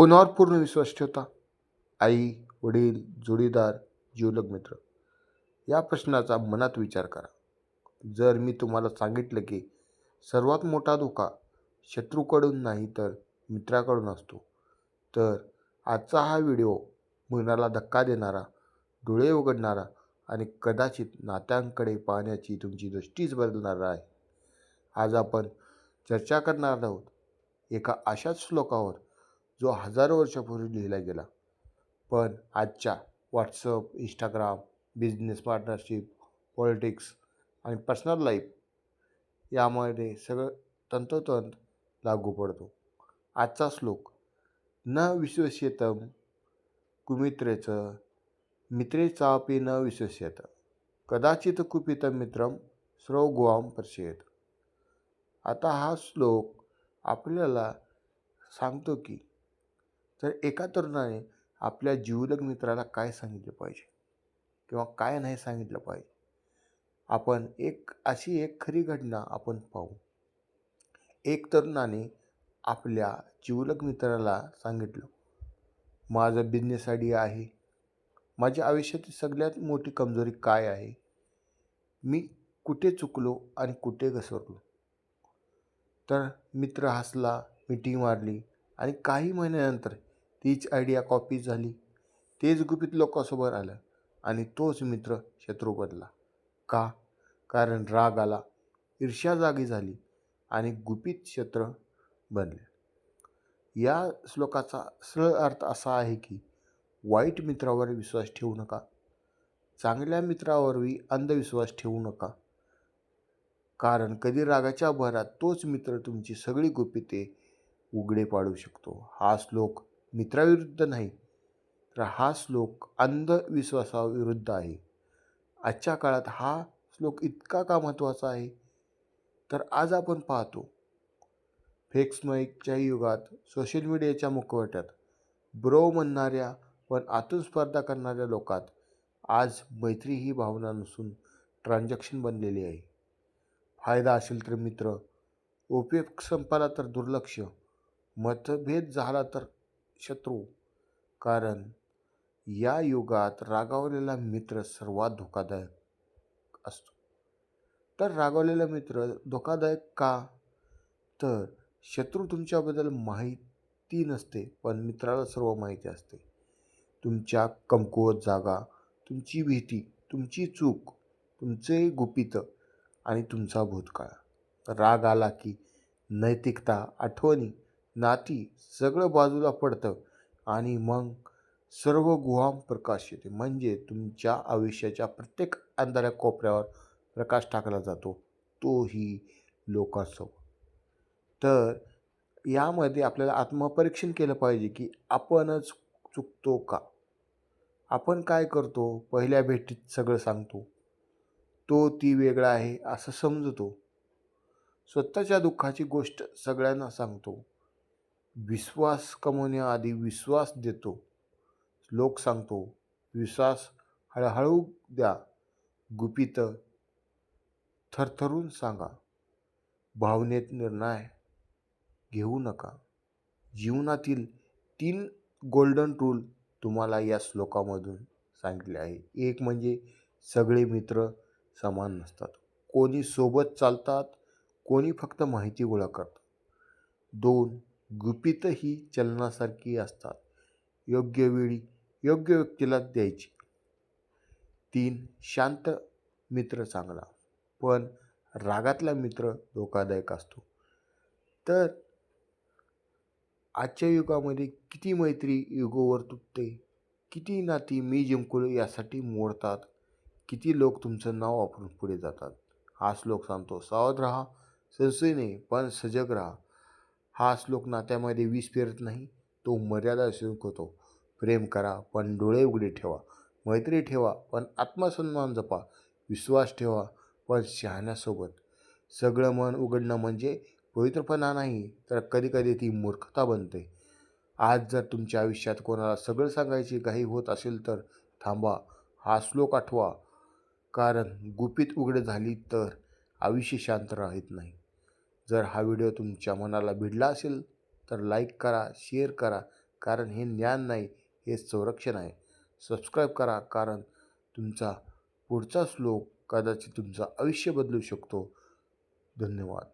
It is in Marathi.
कोणावर पूर्ण विश्वास ठेवता आई वडील जोडीदार जीवलग मित्र या प्रश्नाचा मनात विचार करा. जर मी तुम्हाला सांगितलं की सर्वात मोठा धोका शत्रूकडून नाही तर मित्राकडून असतो तर आजचा हा व्हिडिओ मनाला धक्का देणारा डोळे उघडणारा आणि कदाचित नात्यांकडे पाहण्याची तुमची दृष्टीच बदलणारा आहे. आज आपण चर्चा करणार आहोत एका अशाच श्लोकावर जो हजारो वर्षापूर्वी लिहिला गेला. पण आजच्या WhatsApp Instagram business partnership politics आणि पर्सनल लाईफ यामध्ये सगळं तंतोतंत लागू पडतो. आजचा श्लोक न विश्वस्यतम कुमित्रेचं मित्रेचापि न विश्वस्यत कदाचित कुपितं मित्रं स्रवगुवाम पर्शयत आता हा श्लोक आपल्याला सांगतो की तर एका तरुणाने आपल्या जीवलग मित्राला काय सांगितलं पाहिजे? किंवा काय नाही सांगितलं पाहिजे? आपण एक अशी एक खरी घटना आपण पाहू. एक तरुणाने आपल्या जीवलग मित्राला सांगितलं माझं बिझनेस आयडिया आहे. माझ्या आयुष्यातील सगळ्यात मोठी कमजोरी काय आहे? मी कुठे चुकलो आणि कुठे घसरलो? तर मित्र हसला मिटिंग मारली आणि काही महिन्यानंतर तीच आयडिया कॉपी झाली. तेच गुपित लोकांसोबत आलं आणि तोच मित्र शत्रू बनला. का? कारण राग आला ईर्ष्या जागी झाली आणि गुपित शत्र बनले. या श्लोकाचा सरळ अर्थ असा आहे की वाईट मित्रावर विश्वास ठेवू नका. चांगल्या मित्रावरही अंधविश्वास ठेवू नका. कारण कधी रागाच्या भरात तोच मित्र तुमची सगळी गुपिते उघडे पाडू शकतो. हा श्लोक मित्राविरुद्ध नाही तर हा श्लोक अंधविश्वासाविरुद्ध आहे. आजच्या काळात हा श्लोक इतका का महत्त्वाचा आहे? तर आज आपण पाहतो फेक्समयच्या युगात सोशल मीडियाच्या मुखवट्यात ब्रो म्हणणाऱ्या पण आतून स्पर्धा करणाऱ्या लोकात आज मैत्री ही भावना नसून ट्रान्झॅक्शन बनलेली आहे. फायदा असेल तर मित्र उपयोग संपाला तर दुर्लक्ष मतभेद झाला तर शत्रू. कारण या युगात रागावलेला मित्र सर्वात धोकादायक असतो. तर रागावलेला मित्र धोकादायक का? तर शत्रू तुमच्याबद्दल माहिती नसते पण मित्राला सर्व माहिती असते. तुमच्या कमकुवत जागा तुमची भीती तुमची चूक तुमचे गुपित आणि तुमचा भूतकाळ. राग आला की नैतिकता आठवणी नाती सगळं बाजूला पडतं आणि मग सर्व गुहाम प्रकाश येते. म्हणजे तुमच्या आयुष्याच्या प्रत्येक अंधाऱ्या कोपऱ्यावर प्रकाश टाकला जातो. तोही लोकांसोबत तर यामध्ये आपल्याला आत्मपरीक्षण केलं पाहिजे की आपणच चुकतो का? आपण काय करतो? पहिल्या भेटीत सगळं सांगतो. तो ती वेगळा आहे असं समजतो. स्वतःच्या दुःखाची गोष्ट सगळ्यांना सांगतो. विश्वास कमवण्याआधी विश्वास देतो. लोक सांगतो विश्वास हळूहळू द्या. गुपित थरथरून सांगा. भावनेत निर्णय घेऊ नका. जीवनातील तीन गोल्डन रूल तुम्हाला या श्लोकामधून सांगितले आहे. एक म्हणजे सगळे मित्र समान नसतात. कोणी सोबत चालतात कोणी फक्त माहिती गोळा करतात. दोन गुपितही चलनासारखी असतात. योग्य वेळी योग्य व्यक्तीला द्यायची. तीन शांत मित्र चांगला. पण रागातला मित्र धोकादायक असतो. तर आजच्या युगामध्ये किती मैत्री युगोवर तुटते? किती नाती मी जिंकलो यासाठी मोडतात? किती लोक तुमचं नाव वापरून पुढे जातात? हा श्लोक सांगतो. सावध राहा संशय नाही पण सजग राहा. हा श्लोक नात्यामध्ये विष पेरत नाही तो मर्यादा होतो प्रेम करा पण डोळे उघडे ठेवा. मैत्री ठेवा पण आत्मसन्मान जपा. विश्वास ठेवा पण शहाण्यासोबत. सगळं मन उघडणं म्हणजे पवित्रपणा नाही तर कधीकधी ती मूर्खता बनते. आज जर तुमच्या आयुष्यात कोणाला सगळं सांगायची घाई होत असेल तर थांबा हा श्लोक आठवा. कारण गुपित उघड झाली तर आयुष्य शांत राहत नाही. जर हा व्हिडिओ तुमच्या मनाला भिडला असेल तर लाईक करा शेअर करा कारण हे ज्ञान नाही हे संरक्षण आहे. सबस्क्राईब करा कारण तुमचा पुढचा श्लोक कदाचित तुमचं आयुष्य बदलू शकतो. धन्यवाद.